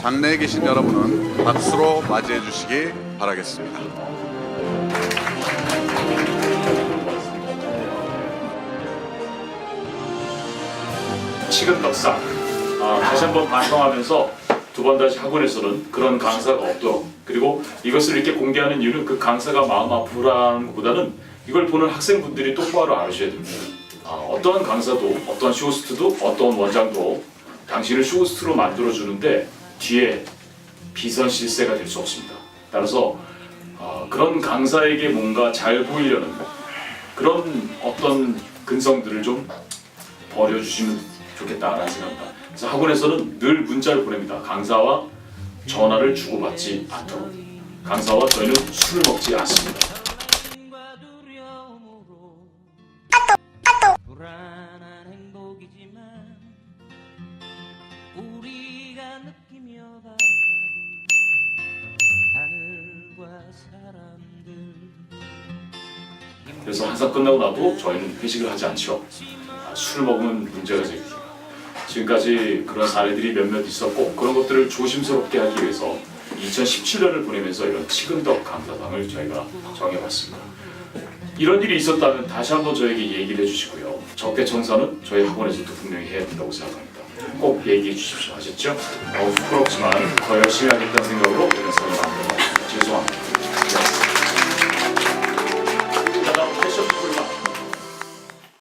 장내에 계신 여러분은 박수로 맞이해 주시기 바라겠습니다. 지금 덕사 아, 다시 한번 반성하면서 두 번 다시 학원에서는 그런 강사가 없도록 그리고 이것을 이렇게 공개하는 이유는 그 강사가 마음 아프라는 것보다는 이걸 보는 학생분들이 똑바로 알으셔야 됩니다. 아, 어떠한 강사도 어떠한 쇼호스트도 어떠한 원장도 당신을 쇼호스트로 만들어주는데 뒤에 비선 실세가 될 수 없습니다. 따라서 아, 그런 강사에게 뭔가 잘 보이려는 그런 어떤 근성들을 좀 버려주시면 좋겠다라는 생각입니다. 그래서 학원에서는 늘 문자를 보냅니다. 강사와 전화를 주고받지 않도록. 강사와 저희는 술을 먹지 않습니다. 우리가 느끼며 바라본 하늘과 사람들 그래서 항상 끝나고 나도 저희는 회식을 하지 않죠. 아, 술을 먹으면 문제가 생깁니다. 지금까지 그런 사례들이 몇몇 있었고 그런 것들을 조심스럽게 하기 위해서 2017년을 보내면서 이런 치근덕 강사당을 저희가 정해봤습니다. 이런 일이 있었다면 다시 한번 저에게 얘기를 해주시고요. 적대청사는 저희 학원에서도 분명히 해야 된다고 생각합니다. 꼭 얘기해 주십시오. 아셨죠? 어, 부끄럽지만 더 열심히 하겠다는 생각으로 사람